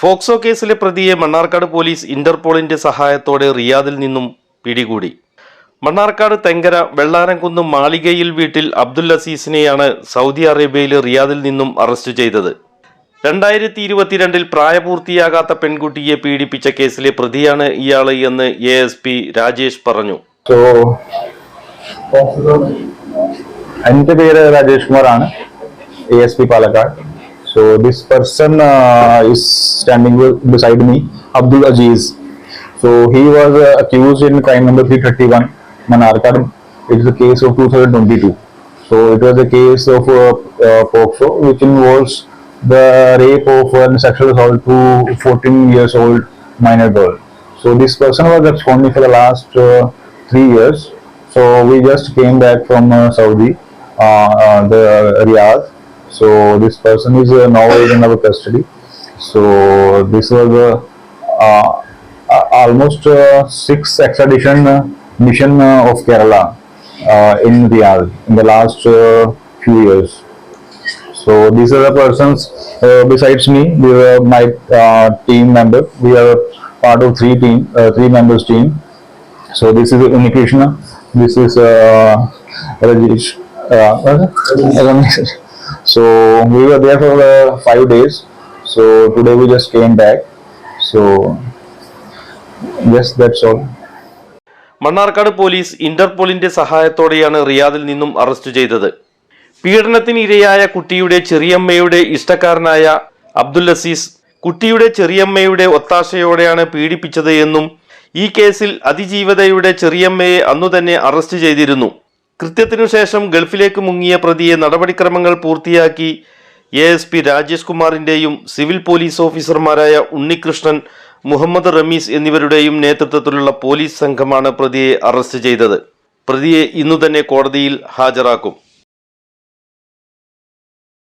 ഫോക്സോ കേസിലെ പ്രതിയെ മണ്ണാർക്കാട് പോലീസ് ഇന്റർപോളിന്റെ സഹായത്തോടെ റിയാദിൽ നിന്നും പിടികൂടി. മണ്ണാർക്കാട് തെങ്കര വെള്ളാരംകുന്ന് മാളികയിൽ വീട്ടിൽ അബ്ദുൽ അസീസിനെയാണ് സൗദി അറേബ്യയിലെ റിയാദിൽ നിന്നും അറസ്റ്റ് ചെയ്തത്. രണ്ടായിരത്തി ഇരുപത്തിരണ്ടിൽ പ്രായപൂർത്തിയാകാത്ത പെൺകുട്ടിയെ പീഡിപ്പിച്ച കേസിലെ പ്രതിയാണ് ഇയാൾ എന്ന് എ എസ് പി രാജേഷ് പറഞ്ഞു. എന്റെ പേര് രാജേഷ് കുമാർ ആണ് A S P Palakkad. So this person uh, is standing beside me, Abdul Aziz. So he was uh, accused in crime number 331, Manarkar. It's the case of 2022. So it was a case of uh, uh, POXO, which involves the rape of a sexual assault to 14 years old minor girl. So this person was absconding for the last uh, three years. So we just came back from uh, Saudi, uh, uh, the Riyadh so this person is uh, now in our custody. So this was uh, uh, almost uh, six extradition uh, mission uh, of Kerala uh, in in the last uh, few years. So these are the persons uh, besides me. They are my uh, team member. We are part of three team, uh, three members team. So this is Unikrishna. This is uh, Rajesh. Uh. So we were there for uh, five days. So today we just came back. So yes, that's all. Mannarkkad police ഇന്റർപോളിന്റെ സഹായത്തോടെയാണ് റിയാദിൽ നിന്നും arrest ചെയ്തത് പീഡനത്തിന് ഇരയായ കുട്ടിയുടെ ചെറിയമ്മയുടെ ഇഷ്ടക്കാരനായ അബ്ദുൽ അസീസ് കുട്ടിയുടെ ചെറിയമ്മയുടെ ഒത്താശയോടെയാണ് പീഡിപ്പിച്ചത് എന്നും ഈ കേസിൽ അതിജീവതയുടെ ചെറിയമ്മയെ അന്നു തന്നെ അറസ്റ്റ് ചെയ്തിരുന്നു കൃത്യത്തിനു ശേഷം ഗൾഫിലേക്ക് മുങ്ങിയ പ്രതിയെ നടപടിക്രമങ്ങൾ പൂർത്തിയാക്കി എ എസ് പി രാജേഷ് കുമാറിന്റെയും സിവിൽ പോലീസ് ഓഫീസർമാരായ ഉണ്ണികൃഷ്ണൻ മുഹമ്മദ് റമീസ് എന്നിവരുടെയും നേതൃത്വത്തിലുള്ള പോലീസ് സംഘമാണ് പ്രതിയെ അറസ്റ്റ് ചെയ്തത്. പ്രതിയെ ഇന്നു തന്നെ കോടതിയിൽ ഹാജരാക്കും.